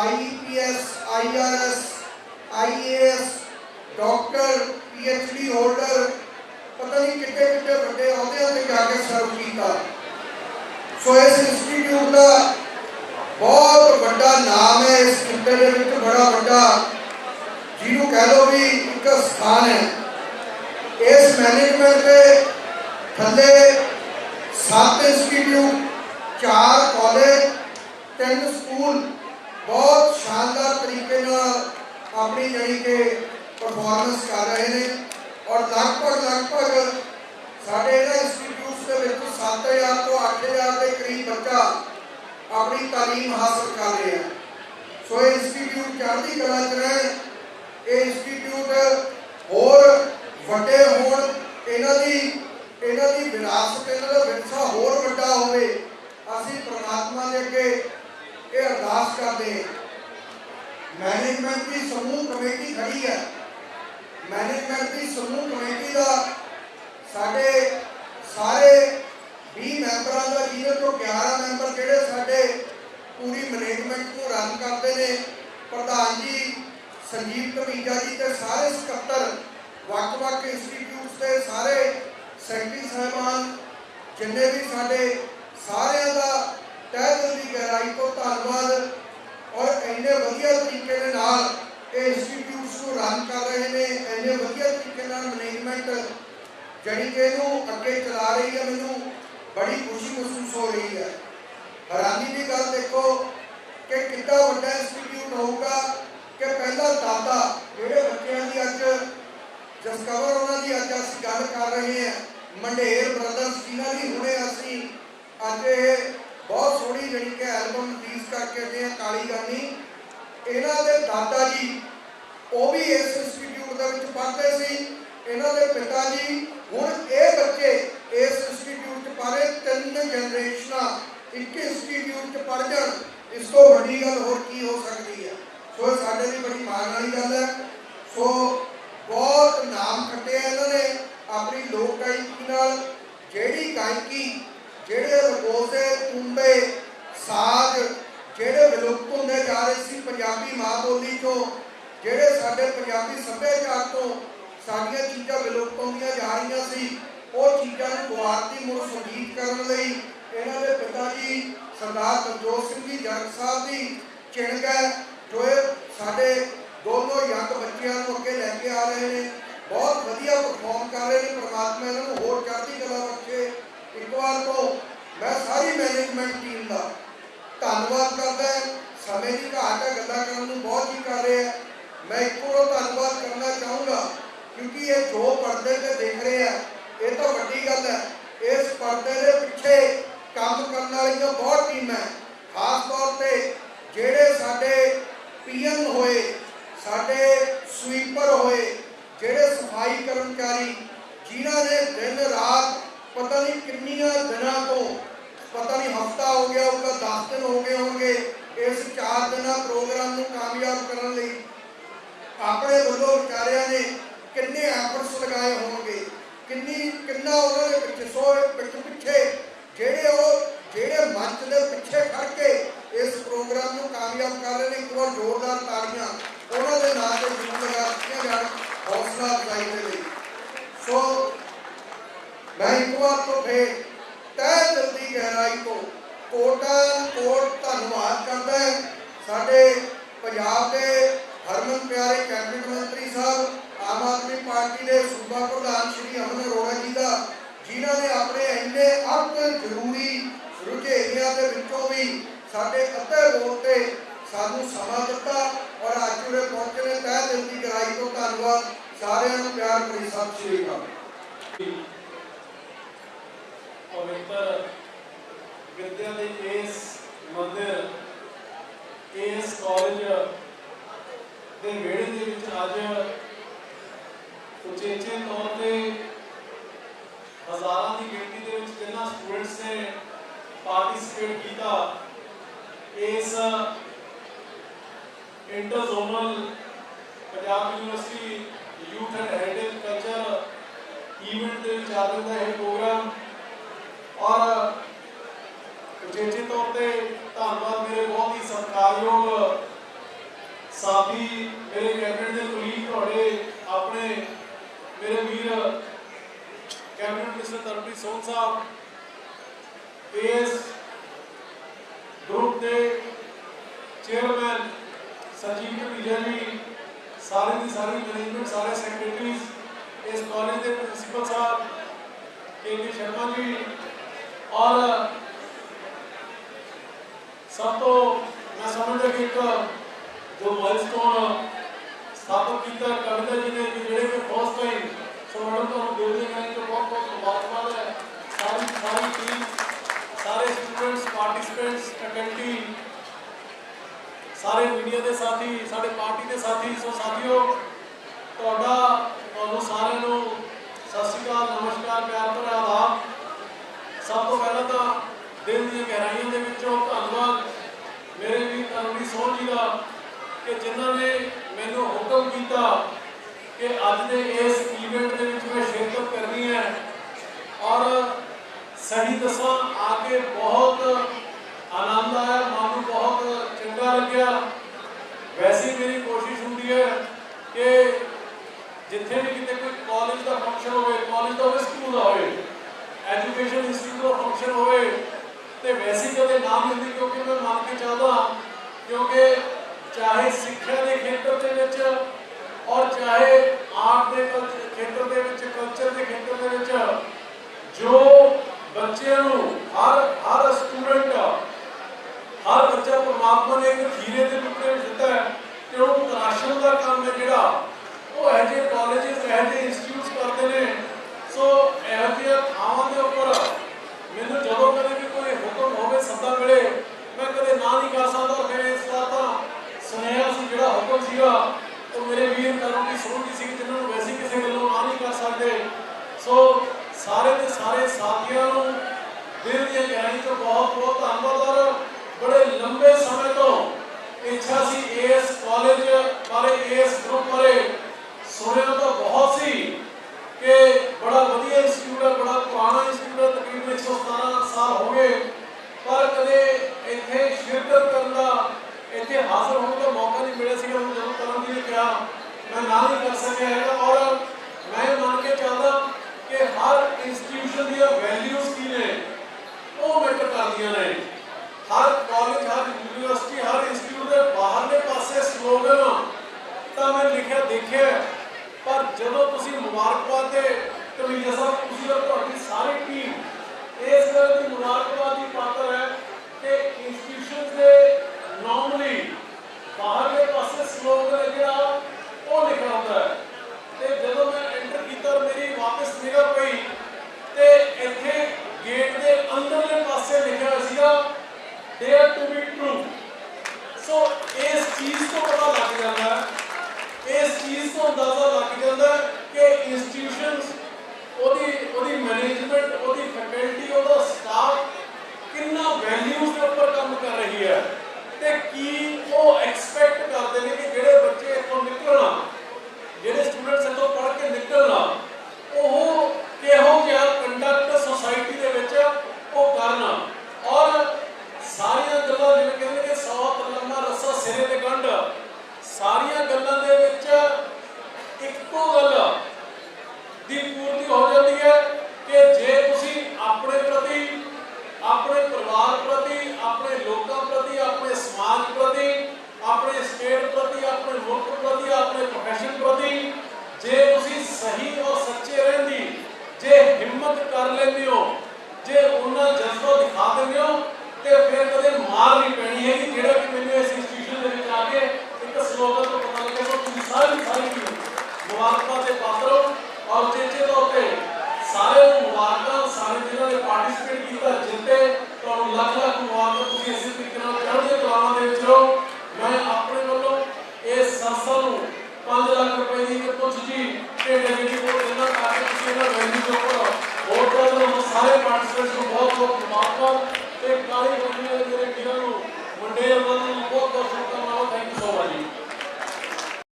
IPS IRS IAS doctor PhD holder ਪਤਾ ਨਹੀਂ ਕਿੱਡੇ ਕਿੱਡੇ ਵੱਡੇ ਅਹੁਦਿਆਂ ਤੇ ਜਾ ਕੇ ਸਰਵ ਕੀਤਾ। ਸੋ ਇਸ ਇੰਸਟੀਚਿਊਟ ਦਾ ਬਹੁਤ ਵੱਡਾ ਨਾਮ ਹੈ, ਇਸ ਖੇਤਰ ਦੇ ਵਿੱਚ ਬੜਾ ਵੱਡਾ ਜਿਹਨੂੰ ਕਹਿ ਲਓ ਵੀ ਇੱਕ ਸਥਾਨ ਹੈ। ਇਸ ਮੈਨੇਜਮੈਂਟ ਦੇ ਥੱਲੇ ਸੱਤ ਇੰਸਟੀਚਿਊਟ ਚਾਰ ਕਾਲਜ ਤਿੰਨ ਸਕੂਲ ਬਹੁਤ ਸ਼ਾਨਦਾਰ ਤਰੀਕੇ ਨਾਲ ਆਪਣੀ ਜਿਹੜੀ ਕਿ ਪਰਫਾਰਮੈਂਸ ਕਰ ਰਹੇ ਨੇ ਔਰ ਲਗਭਗ ਲਗਭਗ ਸਾਡੇ ਇਹਨਾਂ ਇੰਸਟੀਚਿਊਟਸ ਦੇ ਵਿੱਚ 7000 ਤੋਂ 8000 ਦੇ ਕਰੀਬ ਬੱਚਾ ਆਪਣੀ ਤਾਲੀਮ ਹਾਸਲ ਕਰ ਰਿਹਾ ਸੋ ਇਹ ਇੰਸਟੀਚਿਊਟ ਚੜ੍ਹਦੀ ਕਲਾ ਚ ਰਹਿਣ, ਇਹ ਇੰਸਟੀਚਿਊਟ ਹੋਰ ਵੱਡੇ ਹੋਣ, ਇਹਨਾਂ ਦੀ ਇਹਨਾਂ ਦੀ ਵਿਰਾਸਤ, ਇਹਨਾਂ ਦਾ ਵਿਰਸਾ ਹੋਰ ਵੱਡਾ ਹੋਵੇ ਅਸੀਂ ਪ੍ਰਮਾਤਮਾ ਦੇ ਅੱਗੇ ਇਹ ਕਰਦੇ ਮੈਨੇਜਮੈਂਟ ਦੀ ਸਮੂਹ ਕਮੇਟੀ ਖੜੀ ਹੈ। ਮੈਨੇਜਮੈਂਟ ਦੀ ਸਮੂਹ ਕਮੇਟੀ ਦਾ ਸਾਡੇ ਸਾਰੇ 20 ਮੈਂਬਰਾਂ ਦਾ ਜਿਹਦੇ ਤੋਂ 11 ਮੈਂਬਰ ਜਿਹੜੇ ਸਾਡੇ ਪੂਰੀ ਮੈਨੇਜਮੈਂਟ ਨੂੰ ਰਨ ਕਰਦੇ ਨੇ, ਪ੍ਰਧਾਨ ਜੀ, ਸੰਜੀਵ ਕਮੀਜਾ ਜੀ ਤੇ ਸਾਰੇ ਸਕੱਤਰ, ਵੱਖ-ਵੱਖ ਇੰਸਟੀਚਿਊਟਸ ਦੇ ਸਾਰੇ ਸੈਕਟਰੀ ਸਾਹਿਬਾਨ, ਜਿੰਨੇ ਵੀ ਸਾਡੇ ਸਾਰਿਆਂ ਦਾ ਤਹਿ ਦਿਲ ਦੀ ਗਹਿਰਾਈ ਤੋਂ ਧੰਨਵਾਦ ਔਰ ਇੰਨੇ ਵਧੀਆ ਤਰੀਕੇ ਦੇ ਨਾਲ ਇਹ ਇੰਸਟੀਚਿਊਟਸ ਨੂੰ ਰਨ ਕਰ ਰਹੇ ਨੇ, ਇੰਨੇ ਵਧੀਆ ਤਰੀਕੇ ਨਾਲ ਮੈਨੇਜਮੈਂਟ ਜਿਹੜੀ ਕਿ ਇਹਨੂੰ ਅੱਗੇ ਚਲਾ ਰਹੀ ਹੈ, ਮੈਨੂੰ ਬੜੀ ਖੁਸ਼ੀ ਮਹਿਸੂਸ ਹੋ ਰਹੀ ਹੈ। ਹੈਰਾਨੀ ਦੀ ਗੱਲ ਦੇਖੋ ਕਿ ਕਿੰਨਾ ਵੱਡਾ ਇੰਸਟੀਚਿਊਟ ਹੋਊਗਾ ਕਿ ਪਹਿਲਾ ਦਾਦਾ ਜਿਹੜੇ ਬੱਚਿਆਂ ਦੀ ਅੱਜ ਜਸਕਵਰ ਉਹਨਾਂ ਦੀ ਅੱਜ ਅਸੀਂ ਗੱਲ ਕਰ ਰਹੇ ਹਾਂ, ਮੰਡੇਰ ਬ੍ਰਦਰਸ ਜਿਨ੍ਹਾਂ ਦੀ ਹੁਣੇ ਅਸੀਂ ਅੱਜ ਬਹੁਤ ਸੋਹਣੀ ਜਿਹੜੀ ਕਿ ਐਲਬਮ ਰਿਲੀਜ਼ ਕਰਕੇ ਆਏ ਹਾਂ ਕਾਲੀ ਗਾਨੀ ਇਹਨਾਂ ਦੇ ਦਾਦਾ ਜੀ, ਉਹ ਵੀ ਇਸ ਇੰਸਟੀਚਿਊਟ ਦੇ ਵਿੱਚ ਪੜ੍ਹਦੇ ਸੀ। ਇਹਨਾਂ ਦੇ ਪਿਤਾ ਜੀ, ਹੁਣ ਇਹ ਬੱਚੇ ਇਸ ਇੰਸਟੀਚਿਊਟ 'ਚ ਪੜ੍ਹੇ ਤਿੰਨ ਜਨਰੇਸ਼ਨਾਂ ਇੱਕ ਇੰਸਟੀਚਿਊਟ 'ਚ ਪੜ੍ਹ ਜਾਣ, ਇਸ ਤੋਂ ਵੱਡੀ ਗੱਲ ਹੋਰ ਕੀ ਹੋ ਸਕਦੀ ਹੈ ਸੋ ਇਹ ਸਾਡੇ ਲਈ ਬੜੀ ਮਾਣ ਵਾਲੀ ਗੱਲ ਹੈ ਸੋ ਬਹੁਤ ਨਾਮ ਕੱਟਿਆ ਇਹਨਾਂ ਨੇ। ਆਪਣੀ ਲੋਕ ਗਾਇਕੀ ਨਾਲ ਜਿਹੜੀ ਗਾਇਕੀ, ਜਿਹੜੇ ਰਗੋਜ਼ੇ ਦੇ ਸਾਜ਼ ਜਿਹੜੇ ਵਿਲੁਪਤ ਹੁੰਦੇ ਜਾ ਰਹੇ ਸੀ ਪੰਜਾਬੀ ਮਾਂ ਬੋਲੀ ਤੋਂ ਜਿਹੜੇ ਸਾਡੇ ਪੰਜਾਬੀ ਸੱਭਿਆਚਾਰ ਤੋਂ ਸਾਡੀਆਂ ਚੀਜ਼ਾਂ ਵਿਲੁਪਤ ਹੁੰਦੀਆਂ ਜਾ ਰਹੀਆਂ ਸੀ, ਉਹ ਚੀਜ਼ਾਂ ਨੂੰ ਦੁਆਰਤੀ ਮੁੜ ਸੰਗੀਤ ਕਰਨ ਲਈ ਇਹਨਾਂ ਦੇ ਪਿਤਾ ਜੀ ਸਰਦਾਰ ਤਰਜੋਤ ਸਿੰਘ ਜੀ ਜਰਗ ਸਾਹਿਬ ਦੀ ਚਿਣਗ ਹੈ, ਜੋ ਸਾਡੇ ਦੋਨੋਂ ਯੰਗ ਬੱਚਿਆਂ ਨੂੰ ਅੱਗੇ ਲੈ ਕੇ ਆ ਰਹੇ ਨੇ ਬਹੁਤ ਵਧੀਆ ਪਰਫਾਰਮ ਕਰ ਰਹੇ ਨੇ, ਪ੍ਰਮਾਤਮਾ ਇਹਨਾਂ ਨੂੰ ਹੋਰ ਚੜ੍ਹਦੀ ਕਲਾ ਬਖਸ਼ੇ ਇੱਕ ਵਾਰ ਤੋਂ ਮੈਂ ਸਾਰੀ ਮੈਨੇਜਮੈਂਟ ਟੀਮ ਦਾ ਧੰਨਵਾਦ ਕਰਦਾ ਹਾਂ। ਸਮੇਂ ਦੀ ਘਾਟ ਹੈ, ਗੱਲਾਂ ਕਰਨ ਨੂੰ ਬਹੁਤ ਹੀ ਕਰ ਰਹੇ ਆ ਮੈਂ ਇੱਕੋ ਧੰਨਵਾਦ ਕਰਨਾ ਚਾਹੂੰਗਾ, ਕਿਉਂਕਿ ਇਹ ਜੋ ਪਰਦੇ ਤੇ ਦੇਖ ਰਹੇ ਆ। ਇਹ ਤਾਂ ਵੱਡੀ ਗੱਲ ਹੈ, ਇਸ ਪਰਦੇ ਦੇ ਪਿੱਛੇ ਕੰਮ ਕਰਨ ਵਾਲੀਆਂ ਬਹੁਤ ਟੀਮਾਂ ਖਾਸ ਤੌਰ ਤੇ ਜਿਹੜੇ ਸਾਡੇ ਪੀਐਨ ਹੋਏ, ਸਾਡੇ ਸਵੀਪਰ ਹੋਏ, ਜਿਹੜੇ ਸਫ਼ਾਈ ਕਰਮਚਾਰੀ, ਜਿਨ੍ਹਾਂ ਨੇ ਦਿਨ ਰਾਤ ਪਤਾ ਨਹੀਂ ਕਿੰਨੀਆਂ ਦਿਨਾਂ ਤੋਂ, ਪਤਾ ਨਹੀਂ ਹਫਤਾ ਹੋ ਗਿਆ ਉਹਦਾ 10 ਦਿਨ ਹੋ ਗਏ ਹੋਣਗੇ ਇਸ 4 ਦਿਨਾਂ ਪ੍ਰੋਗਰਾਮ ਨੂੰ ਕਾਮਯਾਬ ਕਰਨ ਲਈ ਆਪਣੇ ਵੱਲੋਂ ਵਿਚਾਰਿਆਂ ਨੇ ਕਿੰਨੇ ਐਫਰਟਸ ਲਗਾਏ ਹੋਣਗੇ, ਕਿੰਨੀ, ਕਿੰਨਾ ਉਹਨਾਂ ਦੇ ਪਿੱਛੇ ਸੋ ਪਿੱਛੇ ਪਿੱਛੇ ਜਿਹੜੇ ਉਹ ਜਿਹੜੇ ਮੰਚ ਦੇ ਪਿੱਛੇ ਖੜ ਕੇ ਇਸ ਪ੍ਰੋਗਰਾਮ ਨੂੰ ਕਾਮਯਾਬ ਕਰ ਰਹੇ ਨੇ ਇੱਕ ਵਾਰ ਜ਼ੋਰਦਾਰ ਤਾੜੀਆਂ ਉਹਨਾਂ ਦੇ ਨਾਂ ਤੇ ਜ਼ਰੂਰ ਲਗਾ ਦਿੱਤੀਆਂ ਜਾਣ ਹੌਸਲਾ ਅਫਜ਼ਾਈ ਦੇ ਲਈ ਸੋ ਮੈਂ ਇੱਕ ਵਾਰ ਤੋਂ ਫੇਰ ਤਹਿ ਦਿਲ ਦੀ ਗਹਿਰਾਈ ਤੋਂ ਕੋਟਾ ਕੋਟ ਧੰਨਵਾਦ ਕਰਦਾ ਹਾਂ ਸਾਡੇ ਪੰਜਾਬ ਦੇ ਹਰਮਨ ਪਿਆਰੇ ਕੈਬਨਿਟ ਮੰਤਰੀ ਸਾਹਿਬ ਆਮ ਆਦਮੀ ਪਾਰਟੀ ਦੇ ਸੂਬਾ ਪ੍ਰਧਾਨ ਸ਼੍ਰੀ ਅਮਨ ਅਰੋੜਾ ਜੀ ਦਾ ਜਿਨ੍ਹਾਂ ਨੇ ਆਪਣੇ ਇੰਨੇ ਅਤ ਜ਼ਰੂਰੀ ਰੁਝੇਵਿਆਂ ਦੇ ਵਿੱਚੋਂ ਵੀ ਸਾਡੇ ਅੱਧੇ ਵੋਟ ਤੇ ਸਾਨੂੰ ਸਮਾਂ ਦਿੱਤਾ ਔਰ ਅੱਜ ਉਰੇ ਪਹੁੰਚੇ ਨੇ ਤਹਿ ਦਿਲ ਦੀ ਗਹਿਰਾਈ ਤੋਂ ਧੰਨਵਾਦ। ਸਾਰਿਆਂ ਨੂੰ ਪਿਆਰ ਭਰੀ ਸਤਿ ਸ਼੍ਰੀ ਅਕਾਲ। ਪਵਿੱਤਰ ਵਿਦਿਆ ਦੇ ਇਸ ਮੰਦਿਰ, ਇਸ ਕਾਲਜ ਦੇ ਵਿਹੜੇ ਦੇ ਵਿੱਚ ਅੱਜ ਉਚੇਚੇ ਤੌਰ ਤੇ ਹਜ਼ਾਰਾਂ ਦੀ ਗਿਣਤੀ ਦੇ ਵਿੱਚ ਜਿਨ੍ਹਾਂ ਸਟੂਡੈਂਟਸ ਨੇ ਪਾਰਟਿਸਿਪੇਟ ਕੀਤਾ, ਇਸ inter zonal Punjab university youth and heritage culture event ਦੇ ਵਿੱਚ ਆ ਰਿਹਾ ਇਹ ਪ੍ਰੋਗਰਾਮ। ਔਰ ਉਚੇਚੇ ਤੌਰ ਤੇ ਧੰਨਵਾਦ ਮੇਰੇ ਬਹੁਤ ਹੀ ਸਤਿਕਾਰਯੋਗ ਸਾਥੀ, ਮੇਰੇ ਕੈਬਨਿਟ ਦੇ ਕੁਲੀਗ ਤੁਹਾਡੇ, ਆਪਣੇ ਮੇਰੇ ਵੀਰ cabinet mister Taranpreet Sond Sahib AS group ਦੇ ਚੇਅਰਮੈਨ ਸੰਜੀਵ ਕਪੀਜਾ ਜੀ ਸਾਰੀ ਮੈਨੇਜਮੈਂਟ ਸਾਰੇ ਸੈਕਟਰੀਜ਼ ਇਸ ਕਾਲਜ ਦੇ principal sahib K K Sharma ji. ਔਰ, ਸਭ ਤੋਂ ਮੈਂ ਸਮਝਦਾ ਕਿ ਇੱਕ ਜੋ ਮਾਈਲਸਟੋਨ ਸਥਾਪਿਤ ਕੀਤਾ ਕਵਿਤਾ ਜੀ ਨੇ ਕਿ ਜਿਹੜੇ ਕਿ ਫਸਟ ਟਾਈਮ ਸੋ ਮੈਡਮ ਤੁਹਾਨੂੰ ਬਿਲਡਿੰਗ ਹੈ ਜੋ ਬਹੁਤ ਬਹੁਤ ਮੁਬਾਰਕਬਾਦ ਹੈ। ਸਾਰੀ ਸਾਰੀ ਟੀਮ ਸਾਰੇ ਸਟੂਡੈਂਟਸ ਪਾਰਟਿਸਿਪੈਂਟਸ ਫੈਕਲਟੀ ਸਾਰੇ ਮੀਡੀਆ ਦੇ ਸਾਥੀ, ਸਾਡੇ ਪਾਰਟੀ ਦੇ ਸਾਥੀ, ਸੋ ਸਾਥੀਓ ਤੁਹਾਡਾ ਤੁਹਾਨੂੰ ਸਾਰਿਆਂ ਨੂੰ ਸਤਿ ਸ਼੍ਰੀ ਅਕਾਲ ਨਮਸਕਾਰ ਪਿਆਰ ਭਰਾ ਆਦਾਬ ਸਭ ਤੋਂ ਪਹਿਲਾਂ ਤਾਂ ਦਿਲ ਦੀਆਂ ਗਹਿਰਾਈਆਂ ਦੇ ਵਿੱਚੋਂ ਧੰਨਵਾਦ ਮੇਰੇ ਵੀ ਕਰਮੀ ਸੋਹ ਜੀ ਦਾ ਕਿ ਜਿਨ੍ਹਾਂ ਨੇ ਮੈਨੂੰ ਹੁਕਮ ਕੀਤਾ ਕਿ ਅੱਜ ਦੇ ਇਸ ਇਵੈਂਟ ਦੇ ਵਿੱਚ ਮੈਂ ਸ਼ਿਰਕਤ ਕਰਨੀ ਹੈ ਔਰ ਸਹੀ ਦੱਸਾਂ ਆ ਕੇ ਬਹੁਤ ਆਨੰਦ ਆਇਆ, ਮਨ ਨੂੰ ਬਹੁਤ ਚੰਗਾ ਲੱਗਿਆ। ਵੈਸੇ ਮੇਰੀ ਕੋਸ਼ਿਸ਼ ਹੁੰਦੀ ਹੈ ਕਿ ਜਿੱਥੇ ਵੀ ਕਿਤੇ ਕੋਈ ਕਾਲਜ ਦਾ ਫੰਕਸ਼ਨ ਹੋਵੇ ਕਾਲਜ ਦਾ ਹੋਵੇ ਸਕੂਲ ਦਾ ਹੋਵੇ ਐਜੂਕੇਸ਼ਨ ਇੰਸਟੀਟਿਊਟ ਦਾ ਫੰਕਸ਼ਨ ਹੋਵੇ, ਤੇ ਵੈਸੇ ਕਦੇ ਨਾ ਮਿਲਦੀ ਕਿਉਂਕਿ ਮੈਂ ਮੰਨ ਕੇ ਚਾਹਦਾ ਕਿਉਂਕਿ ਚਾਹੇ ਸਿੱਖਿਆ ਦੇ ਖੇਤਰ ਦੇ ਵਿੱਚ ਔਰ ਚਾਹੇ ਆਰਟ ਦੇ ਖੇਤਰ ਦੇ ਵਿੱਚ ਕਲਚਰ ਦੇ ਖੇਤਰ ਦੇ ਵਿੱਚ ਜੋ ਬੱਚਿਆਂ ਨੂੰ ਹਰ ਹਰ ਸਟੂਡੈਂਟ ਹਰ ਬੱਚਾ ਪਰਮਾਤਮਾ ਨੇ ਇੱਕ ਖੀਰੇ ਦੇ ਟੁਕੜੇ ਦਿੱਤਾ ਹੈ ਤੇ ਉਹ ਤਰਾਸ਼ਣ ਦਾ ਕੰਮ ਹੈ ਜਿਹੜਾ। ਉਹ ਇਹੋ ਜਿਹੇ ਕਾਲਜਸ ਇਹੋ ਜਿਹੇ ਇੰਸਟੀਚਿਊਟਸ ਕਰਦੇ ਨੇ। ਸੋ ਇਹੋ ਜਿਹੀਆਂ ਥਾਵਾਂ ਦੇ ਉੱਪਰ ਮੈਨੂੰ ਜਦੋਂ ਕਦੇ ਵੀ ਕੋਈ ਹੁਕਮ ਹੋਵੇ ਸੱਦਾ ਮਿਲੇ, ਮੈਂ ਕਦੇ ਨਾ ਨਹੀਂ ਕਰ ਸਕਦਾ ਔਰ ਇਸ ਵਾਰ ਤਾਂ ਸੁਨੇਹਾ ਸੀ, ਜਿਹੜਾ ਹੁਕਮ ਸੀਗਾ, ਉਹ ਮੇਰੇ ਵੀਰ ਕਰਨ ਦੀ ਸੋਚ ਸੀ ਜਿਹਨਾਂ ਨੂੰ ਵੈਸੇ ਕਿਸੇ ਗੱਲੋਂ ਨਾ ਨਹੀਂ ਕਰ ਸਕਦੇ। ਸੋ ਸਾਰੇ ਦੇ ਸਾਰੇ ਸਾਥੀਆਂ ਨੂੰ ਦਿਲ ਦੀਆਂ ਗਹਿਰਾਈ ਤੋਂ ਬਹੁਤ ਬਹੁਤ ਧੰਨਵਾਦ ਔਰ ਬੜੇ ਲੰਬੇ ਸਮੇਂ ਤੋਂ ਇੱਛਾ ਸੀ ਇਸ ਕਾਲਜ ਬਾਰੇ ਇਸ ਗਰੁੱਪ ਬਾਰੇ ਸੁਣਿਆ ਤਾਂ ਬਹੁਤ ਸੀ ਕਿ ਬੜਾ ਵਧੀਆ ਇੰਸਟੀਚਿਊਟ ਹੈ ਬੜਾ ਪੁਰਾਣਾ ਇੰਸਟੀਚਿਊਟ ਹੈ ਤਕਰੀਬਨ 117 ਸਾਲ ਹੋ ਗਏ ਪਰ ਕਦੇ ਇੱਥੇ ਸ਼ਿਰਕਤ ਕਰਨ ਦਾ ਇੱਥੇ ਹਾਜ਼ਰ ਹੋਣ ਦਾ ਮੌਕਾ ਨਹੀਂ ਮਿਲਿਆ ਸੀਗਾ ਹੁਣ ਜਦੋਂ ਕਰਨ ਦੀ ਨੇ ਕਿਹਾ ਮੈਂ ਨਾ ਨਹੀਂ ਕਰ ਸਕਿਆ ਹੈਗਾ ਔਰ ਮੈਂ ਮੰਨ ਕੇ ਚੱਲਦਾ ਕਿ ਹਰ ਇੰਸਟੀਟਿਊਸ਼ਨ ਦੀਆਂ ਵੈਲਿਊਜ਼ ਕੀ ਨੇ? ਉਹ ਮੈਟਰ ਕਰਦੀਆਂ ਨੇ। ਹਰ ਕਾਲਜ, ਹਰ ਯੂਨੀਵਰਸਿਟੀ ਹਰ ਇੰਸਟੀਟਿਊਟ ਦੇ ਬਾਹਰਲੇ ਪਾਸੇ ਸਲੋਗਨ ਤਾਂ ਮੈਂ ਲਿਖਿਆ, ਦੇਖਿਆ ਪਰ ਜਦੋਂ ਤੁਸੀਂ ਮੁਬਾਰਕਬਾਦ ਦੇ ਕਮੀਜ਼ਾ ਸਾਹਿਬ ਤੁਸੀਂ ਔਰ ਤੁਹਾਡੀ ਸਾਰੀ ਟੀਮ ਇਸ ਗੱਲ ਦੀ ਮੁਬਾਰਕਬਾਦ ਦੀ ਪਾਤਰ ਹੈ ਕਿ ਇੰਸਟੀਟਿਊਸ਼ਨ ਦੇ ਨਾਰਮਲੀ ਬਾਹਰਲੇ ਪਾਸੇ ਸਲੋਗਨ ਹੈ ਜਿਹੜਾ ਉਹ ਲਿਖਿਆ ਹੁੰਦਾ ਹੈ ਤੇ ਜਦੋਂ ਮੈਂ ਐਂਟਰ ਕੀਤਾ ਔਰ ਮੇਰੀ ਵਾਪਸ ਨਿਗਾਹ ਪਈ ਤੇ ਇੱਥੇ ਗੇਟ ਦੇ ਅੰਦਰਲੇ ਪਾਸੇ ਲਿਖਿਆ ਹੋਇਆ ਸੀਗਾ dare to be true so ਇਸ ਚੀਜ਼ ਤੋਂ ਪਤਾ ਲੱਗ ਜਾਂਦਾ ਹੈ। ਇਸ ਚੀਜ਼ ਤੋਂ ਅੰਦਾਜ਼ਾ ਲੱਗ ਜਾਂਦਾ ਹੈ ਕਿ ਇੰਸਟੀਟਿਊਸ਼ਨਸ ਉਹਦੀ ਉਹਦੀ ਮੈਨੇਜਮੈਂਟ ਉਹਦੀ ਫੈਕਲਟੀ ਉਹਦਾ ਸਟਾਫ ਕਿੰਨਾ ਵੈਲਿਊਜ਼ ਦੇ ਉੱਪਰ ਕੰਮ ਕਰ ਰਹੀ ਹੈ ਤੇ ਕੀ ਉਹ ਐਕਸਪੈਕਟ ਕਰਦੇ ਨੇ ਕਿ ਜਿਹੜੇ ਬੱਚੇ ਇੱਥੋਂ ਨਿਕਲਣਾ ਜਿਹੜੇ ਸਟੂਡੈਂਟਸ ਇੱਥੋਂ ਪੜ੍ਹ ਕੇ ਨਿਕਲਣਾ ਉਹ ਕਿਹੋ ਜਿਹਾ ਕੰਡਕਟ ਸੋਸਾਇਟੀ ਦੇ ਵਿੱਚ ਉਹ ਕਰਨ ਔਰ ਸਾਰੀਆਂ ਗੱਲਾਂ ਜਿਵੇਂ ਕਹਿੰਦੇ ਨੇ ਸੌ ਤਲਮਾ ਰਸਾ ਸਿਰੇ ਤੇ ਗੰਢ ਸਾਰੀਆਂ ਗੱਲਾਂ ਦੇ ਵਿੱਚ ਇੱਕੋ ਗੱਲ ਦੀ ਪੂਰਤੀ ਹੋ ਜਾਂਦੀ ਹੈ ਕਿ ਜੇ ਤੁਸੀਂ ਆਪਣੇ ਪ੍ਰਤੀ ਆਪਣੇ ਪਰਿਵਾਰ ਪ੍ਰਤੀ ਆਪਣੇ ਲੋਕਾਂ ਪ੍ਰਤੀ ਆਪਣੇ ਸਮਾਜ ਪ੍ਰਤੀ ਆਪਣੇ ਸਟੇਟ ਪ੍ਰਤੀ ਆਪਣੇ ਮੁਲਕ ਪ੍ਰਤੀ ਆਪਣੇ ਪ੍ਰੋਫੈਸ਼ਨ ਪ੍ਰਤੀ ਜੇ ਤੁਸੀਂ ਸਹੀ ਔਰ ਸੱਚੇ ਰਹਿੰਦੀ ਜੇ ਹਿੰਮਤ ਕਰ ਲੈਂਦੇ ਹੋ ਜੇ ਉਹਨਾਂ ਜਜ਼ਬਾ ਦਿਖਾ ਦਿੰਦੇ ਹੋ ਤੇ ਫਿਰ ਕਦੇ ਮਾਰ